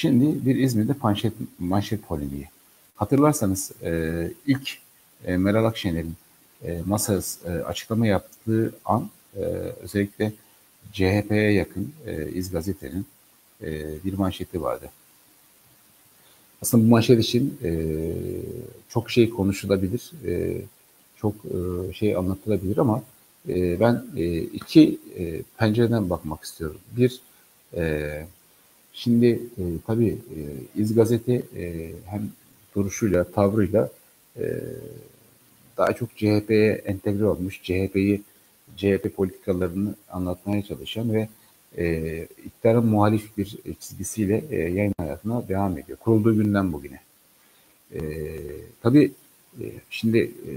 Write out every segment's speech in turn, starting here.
Şimdi bir İzmir'de manşet, manşet polemiği. Hatırlarsanız e, ilk e, Meral Akşener'in e, masa e, açıklama yaptığı an e, özellikle CHP'ye yakın e, İz Gazete'nin e, bir manşeti vardı. Aslında bu manşet için e, çok şey konuşulabilir, e, çok e, şey anlatılabilir ama e, ben e, iki e, pencereden bakmak istiyorum. Bir, e, şimdi e, tabii e, İz Gazete e, hem duruşuyla, tavrıyla e, daha çok CHP'ye entegre olmuş, CHP'yi CHP politikalarını anlatmaya çalışan ve e, iktidarın muhalif bir çizgisiyle e, yayın hayatına devam ediyor. Kurulduğu günden bugüne. E, tabii e, şimdi e,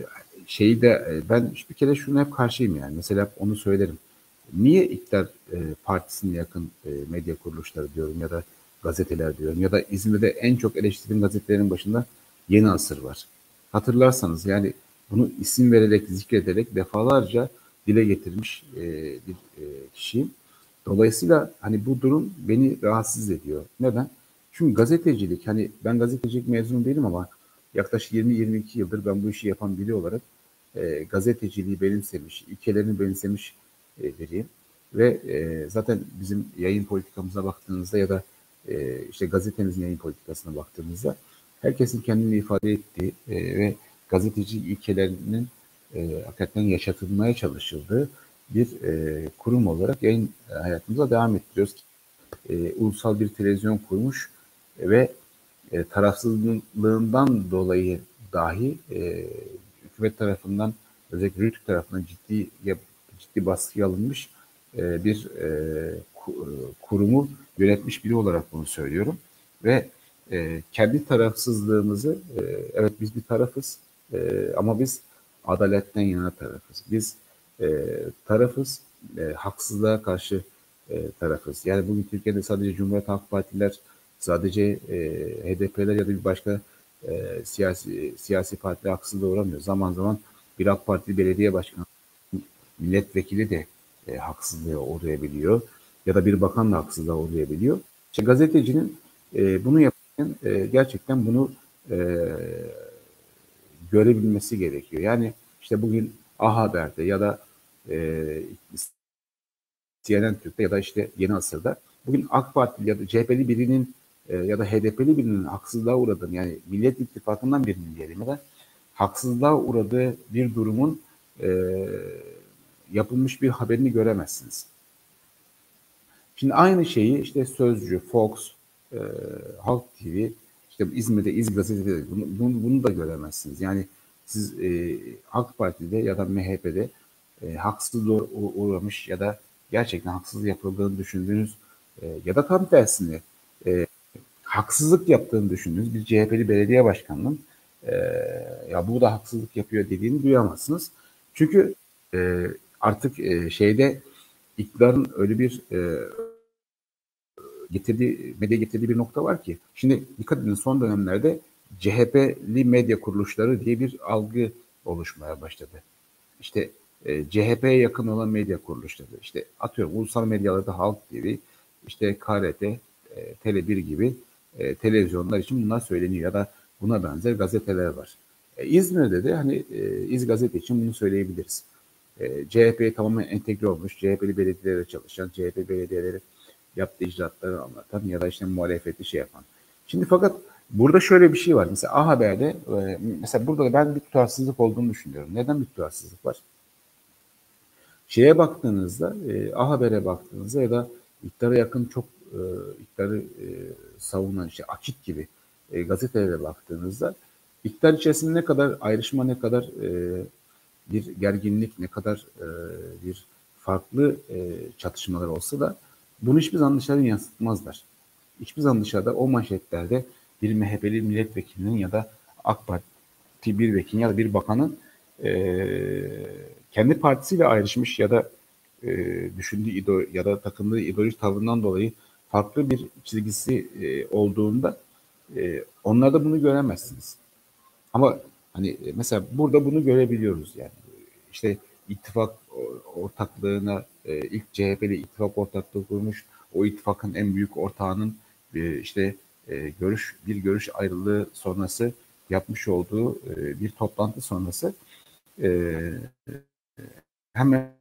şeyi de e, ben bir kere şunu hep karşıyım yani. Mesela onu söylerim. Niye iktidar e, partisine yakın e, medya kuruluşları diyorum ya da gazeteler diyorum ya da İzmir'de en çok eleştirdiğim gazetelerin başında Yeni Asır var. Hatırlarsanız yani bunu isim vererek, zikrederek defalarca dile getirmiş e, bir e, kişiyim. Dolayısıyla hani bu durum beni rahatsız ediyor. Neden? Çünkü gazetecilik hani ben gazetecilik mezunu değilim ama yaklaşık 20-22 yıldır ben bu işi yapan biri olarak e, gazeteciliği benimsemiş, ilkelerini benimsemiş e, biriyim. Ve e, zaten bizim yayın politikamıza baktığınızda ya da e, işte gazetemizin yayın politikasına baktığınızda herkesin kendini ifade ettiği ve gazeteci ilkelerinin hakikaten yaşatılmaya çalışıldığı bir kurum olarak yayın hayatımıza devam ettiriyoruz. Ulusal bir televizyon kurmuş ve tarafsızlığından dolayı dahi e, hükümet tarafından özellikle Rütük tarafından ciddi ciddi baskı alınmış e, bir e, kurumu yönetmiş biri olarak bunu söylüyorum ve e, kendi tarafsızlığımızı e, evet biz bir tarafız e, ama biz adaletten yana tarafız. Biz e, tarafız, e, haksızlığa karşı e, tarafız. Yani bugün Türkiye'de sadece Cumhuriyet Halk Partiler, sadece e, HDP'ler ya da bir başka e, siyasi siyasi partiler haksızlığa uğramıyor. Zaman zaman bir AK Parti belediye başkanı, milletvekili de e, haksızlığa uğrayabiliyor. Ya da bir bakan da haksızlığa uğrayabiliyor. İşte gazetecinin e, bunu yaparken e, gerçekten bunu e, görebilmesi gerekiyor. Yani işte bugün A Haber'de ya da e, CNN Türk'te ya da işte Yeni Asır'da bugün AK Parti ya da CHP'li birinin e, ya da HDP'li birinin haksızlığa uğradığını yani Millet İttifakı'ndan birinin diyelim ya da haksızlığa uğradığı bir durumun e, yapılmış bir haberini göremezsiniz. Şimdi aynı şeyi işte Sözcü, Fox, e, Halk TV, işte İzmir'de İz Gazete'de bunu, bunu, bunu da göremezsiniz. Yani siz e, AK Parti'de ya da MHP'de e, haksızlığa uğramış ya da gerçekten haksızlık yapıldığını düşündüğünüz e, ya da tam tersine e, haksızlık yaptığını düşündüğünüz bir CHP'li belediye başkanının e, ya bu da haksızlık yapıyor dediğini duyamazsınız. Çünkü e, artık e, şeyde iktidarın öyle bir e, getirdiği, medya getirdiği bir nokta var ki. Şimdi dikkat edin son dönemlerde CHP'li medya kuruluşları diye bir algı oluşmaya başladı. İşte e, CHP'ye yakın olan medya kuruluşları. İşte atıyorum ulusal medyalarda Halk TV, işte KRT, e, Tele1 gibi e, televizyonlar için bunlar söyleniyor ya da buna benzer gazeteler var. E, İzmir'de de hani e, İz Gazete için bunu söyleyebiliriz. CHP'ye tamamen entegre olmuş, CHP'li belediyelere çalışan, CHP belediyeleri yaptığı icraatları anlatan ya da işte muhalefeti şey yapan. Şimdi fakat burada şöyle bir şey var. Mesela A Haber'de e, mesela burada da ben bir tutarsızlık olduğunu düşünüyorum. Neden bir tutarsızlık var? Şeye baktığınızda, e, A Haber'e baktığınızda ya da iktidara yakın çok e, iktidarı e, savunan işte Akit gibi e, gazetelere baktığınızda iktidar içerisinde ne kadar ayrışma, ne kadar e, bir gerginlik, ne kadar e, bir farklı e, çatışmalar olsa da bunu hiçbir zaman dışarı yansıtmazlar. Hiçbir zaman dışarıda o manşetlerde bir MHP'li milletvekilinin ya da AK Parti bir vekilin ya da bir bakanın e, kendi partisiyle ayrışmış ya da e, düşündüğü ide ya da takındığı ideolojik tavrından dolayı farklı bir çizgisi e, olduğunda e, onlarda bunu göremezsiniz. Ama hani e, mesela burada bunu görebiliyoruz yani. İşte ittifak ortaklığına e, ilk CHP'li ittifak ortaklığı kurmuş. O ittifakın en büyük ortağının e, işte e, görüş bir görüş ayrılığı sonrası yapmış olduğu bir toplantı sonrası hemen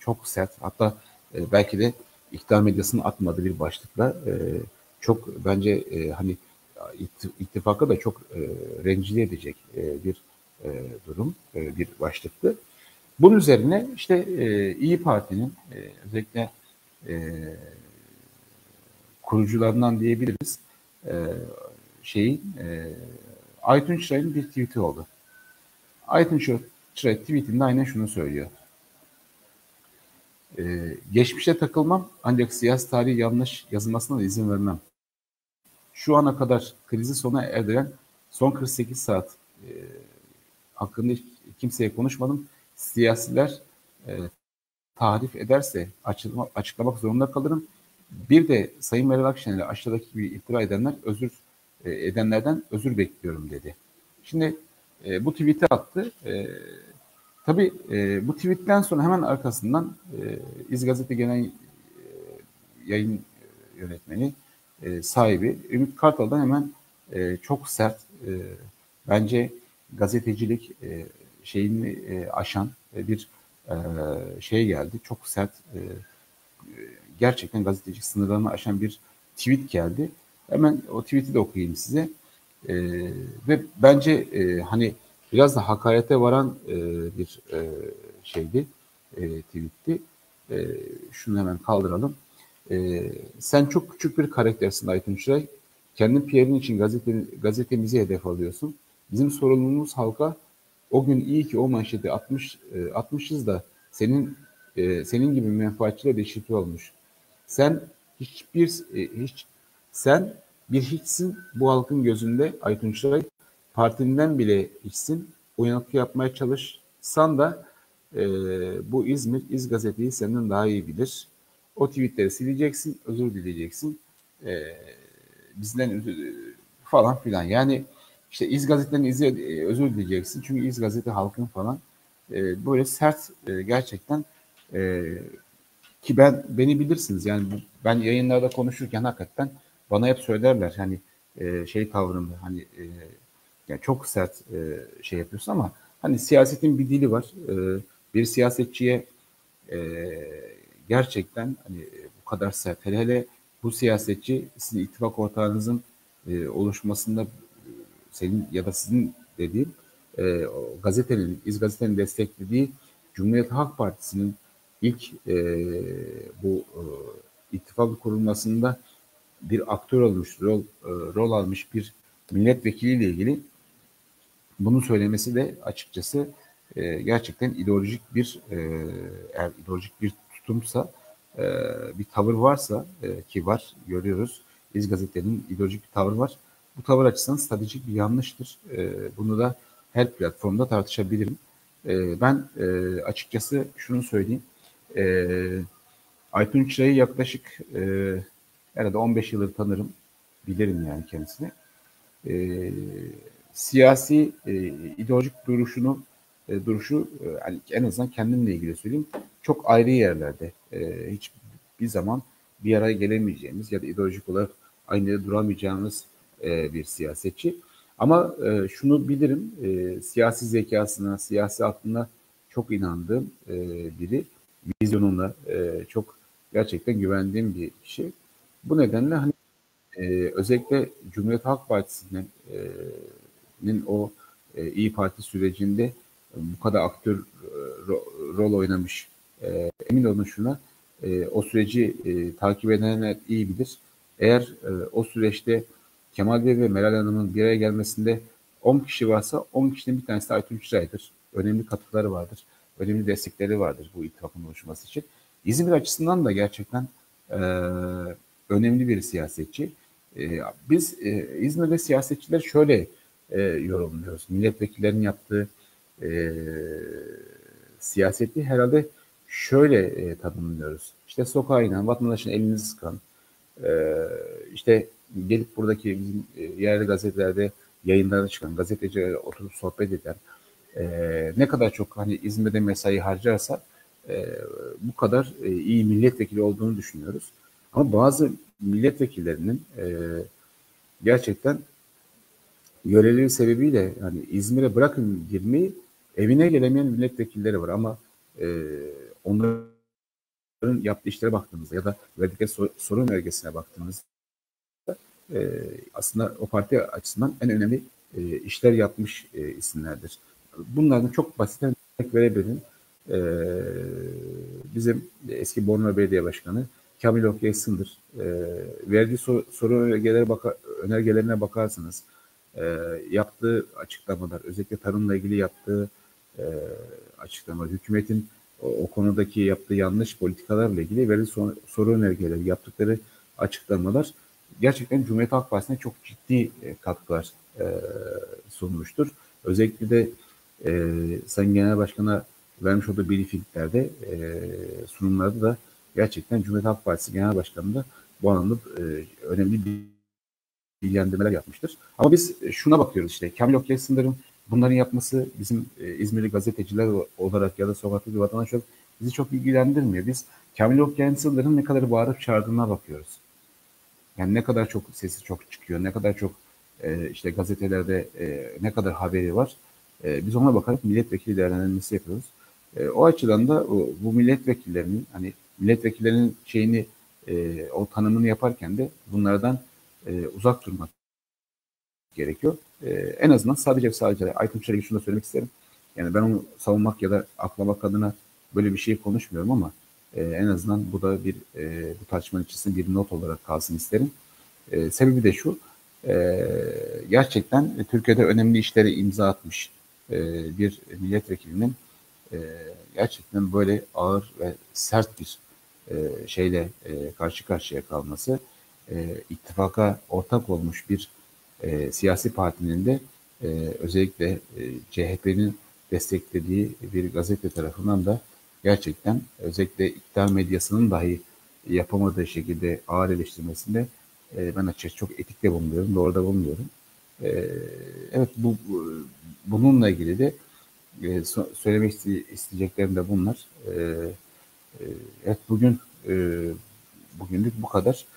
çok sert hatta belki de iktidar medyasının atmadığı bir başlıkla çok bence hani ittifaka da çok rencide edecek bir e, durum, e, bir başlıktı. Bunun üzerine işte e, İyi Parti'nin e, özellikle e, kurucularından diyebiliriz e, şeyin e, Aytun Çıray'ın bir tweet'i oldu. Aytun Çıray tweetinde aynen şunu söylüyor. Ee, geçmişe takılmam ancak siyasi tarihi yanlış yazılmasına da izin vermem. Şu ana kadar krizi sona erdiren son 48 saat e, hakkında hiç kimseye konuşmadım. Siyasiler e, tarif ederse açıklama, açıklamak zorunda kalırım. Bir de Sayın Meral Akşener'e aşağıdaki gibi iftira edenler özür e, edenlerden özür bekliyorum dedi. Şimdi e, bu tweet'i attı. E, tabii e, bu tweetten sonra hemen arkasından e, İz Gazete Genel e, yayın yönetmeni e, sahibi Ümit Kartal'dan hemen e, çok sert e, bence gazetecilik e, şeyini e, aşan e, bir e, şey geldi. Çok sert e, gerçekten gazetecilik sınırlarını aşan bir tweet geldi. Hemen o tweet'i de okuyayım size. E, ve bence e, hani biraz da hakarete varan e, bir e, şeydi, e, tweetti. E, şunu hemen kaldıralım. E, sen çok küçük bir karaktersin Aytun Çıray. Kendin PR'in için gazete, gazetemizi hedef alıyorsun. Bizim sorumluluğumuz halka o gün iyi ki o manşeti atmış, e, atmışız da senin e, senin gibi menfaatçiler eşit olmuş. Sen hiçbir e, hiç sen bir hiçsin bu halkın gözünde Aytun Çıray. Partinden bile hiçsin. Uyanıklı yapmaya çalışsan da e, bu İzmir İz Gazete'yi senden daha iyi bilir. O tweetleri sileceksin, özür dileyeceksin. E, bizden falan filan. Yani işte İz Gazete'nin izi, e, özür dileyeceksin. Çünkü İz Gazete halkın falan e, böyle sert e, gerçekten e, ki ben beni bilirsiniz yani bu, ben yayınlarda konuşurken hakikaten bana hep söylerler hani e, şey tavrımda hani e, yani çok sert e, şey yapıyorsun ama hani siyasetin bir dili var. E, bir siyasetçiye e, gerçekten hani bu kadar sert hele hele bu siyasetçi sizin ittifak ortağınızın e, oluşmasında senin ya da sizin dediğim e, gazetenin, İz Gazete'nin desteklediği Cumhuriyet Halk Partisi'nin ilk e, bu e, ittifak kurulmasında bir aktör olmuş, rol, e, rol almış bir milletvekiliyle ilgili bunu söylemesi de açıkçası e, gerçekten ideolojik bir e, eğer ideolojik bir tutumsa e, bir tavır varsa e, ki var görüyoruz İz Gazete'nin ideolojik bir tavır var. Bu tavır açısından stratejik bir yanlıştır. E, bunu da her platformda tartışabilirim. E, ben e, açıkçası şunu söyleyeyim. E, Aytun Çıray'ı yaklaşık e, herhalde 15 yıldır tanırım. Bilirim yani kendisini. Siyasi e, ideolojik duruşunu e, duruşu en azından kendimle ilgili söyleyeyim çok ayrı yerlerde e, hiç bir zaman bir araya gelemeyeceğimiz ya da ideolojik olarak aynı yerde duramayacağımız e, bir siyasetçi. Ama e, şunu bilirim e, siyasi zekasına, siyasi aklına çok inandığım e, biri vizyonuna e, çok gerçekten güvendiğim bir kişi. Bu nedenle hani e, özellikle Cumhuriyet Halk Partisi'nin e, o e, İyi Parti sürecinde bu kadar aktör e, ro, rol oynamış. E, emin olun şuna e, o süreci e, takip edenler iyi bilir. Eğer e, o süreçte Kemal Bey ve Meral Hanım'ın bir araya gelmesinde 10 kişi varsa 10 kişinin bir tanesi de Aytun Çıray'dır. Önemli katkıları vardır. Önemli destekleri vardır bu ittifakın oluşması için. İzmir açısından da gerçekten e, önemli bir siyasetçi. E, biz e, İzmir'de siyasetçiler şöyle e, yorumluyoruz. Milletvekillerinin yaptığı e, siyaseti herhalde şöyle e, tanımlıyoruz. İşte sokağa inen, vatandaşın elini sıkan, e, işte gelip buradaki bizim e, yerli gazetelerde yayınlara çıkan gazetecilerle oturup sohbet eden, e, ne kadar çok hani İzmir'de mesai harcarsa e, bu kadar e, iyi milletvekili olduğunu düşünüyoruz. Ama bazı milletvekillerinin e, gerçekten görevleri sebebiyle yani İzmir'e bırakın girmeyi evine gelemeyen milletvekilleri var ama e, onların yaptığı işlere baktığımızda ya da verdikleri sor, sorun önergesine baktığımızda e, aslında o parti açısından en önemli e, işler yapmış e, isimlerdir. Bunlardan çok basit örnek verebilirim. E, bizim eski Bornova Belediye Başkanı Kamil Okyay Sındır. E, verdiği sor, soru önergelere baka, önergelerine bakarsanız e, yaptığı açıklamalar, özellikle tarımla ilgili yaptığı e, açıklamalar, hükümetin o, konudaki yaptığı yanlış politikalarla ilgili verdiği soru önergeleri, yaptıkları açıklamalar gerçekten Cumhuriyet Halk Partisi'ne çok ciddi e, katkılar e, sunmuştur. Özellikle de e, Sayın Genel Başkan'a vermiş olduğu briefinglerde, e, sunumlarda da gerçekten Cumhuriyet Halk Partisi Genel Başkanı da bu anlamda e, önemli bilgilendirmeler yapmıştır. Ama biz şuna bakıyoruz işte Kamil Okyay bunların yapması bizim İzmirli gazeteciler olarak ya da sokakta bir vatandaş olarak bizi çok ilgilendirmiyor. Biz Kamil Okyay ne kadar bağırıp çağırdığına bakıyoruz. Yani ne kadar çok sesi çok çıkıyor, ne kadar çok e, işte gazetelerde e, ne kadar haberi var. E, biz ona bakarak milletvekili değerlendirmesi yapıyoruz. E, o açıdan da o, bu milletvekillerinin hani milletvekillerinin şeyini e, o tanımını yaparken de bunlardan e, uzak durmak gerekiyor. E, en azından sadece sadece Aytun Çelik'e şunu da söylemek isterim. Yani ben onu savunmak ya da aklamak adına böyle bir şey konuşmuyorum ama e, en azından bu da bir e, bu tartışmanın içerisinde bir not olarak kalsın isterim. E, sebebi de şu, e, gerçekten Türkiye'de önemli işlere imza atmış e, bir milletvekilinin e, gerçekten böyle ağır ve sert bir e, şeyle e, karşı karşıya kalması, e, ittifaka ortak olmuş bir e, siyasi partinin de e, özellikle e, CHP'nin desteklediği bir gazete tarafından da gerçekten özellikle iktidar medyasının dahi yapamadığı şekilde ağır eleştirmesinde e, ben açıkçası çok etikle bulmuyorum, doğru da bulmuyorum. E, evet bu bununla ilgili de e, so, söylemek isteyeceklerim de bunlar. E, e, evet bugün e, bugünlük bu kadar.